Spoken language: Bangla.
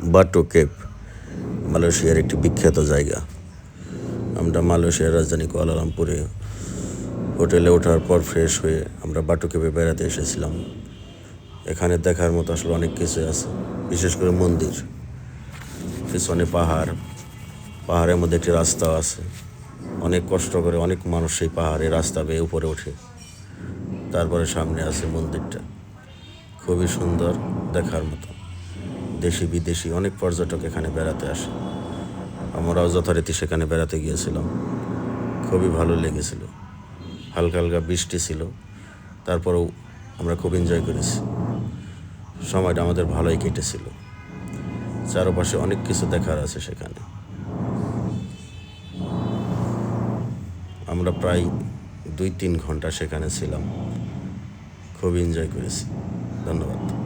বাটো কেপ, মালয়েশিয়ার একটি বিখ্যাত জায়গা। আমরা মালয়েশিয়ার রাজধানী কুয়ালালামপুরে হোটেলে ওঠার পর ফ্রেশ হয়ে আমরা বাটো কেপে বেড়াতে এসেছিলাম। এখানে দেখার মতো আসলে অনেক কিছু আছে, বিশেষ করে মন্দির। পিছনে পাহাড়, পাহাড়ের মধ্যে একটি রাস্তাও আছে। অনেক কষ্ট করে অনেক মানুষ সেই পাহাড়ে রাস্তা বেয়ে উপরে ওঠে। তারপরে সামনে আছে মন্দিরটা। খুবই সুন্দর দেখার মতো। দেশি, বিদেশি, অনেক পর্যটক এখানে বেড়াতে আসে। আমরাও যথারীতি সেখানে বেড়াতে গিয়েছিলাম। খুবই ভালো লেগেছিল। হালকা হালকা বৃষ্টি ছিল। তারপরেও আমরা খুব এনজয় করেছি। সময়টা আমাদের ভালোই কেটেছিল। চারপাশে অনেক কিছু দেখার আছে সেখানে। আমরা প্রায় দুই তিন ঘণ্টা সেখানে ছিলাম। খুব এনজয় করেছি। ধন্যবাদ।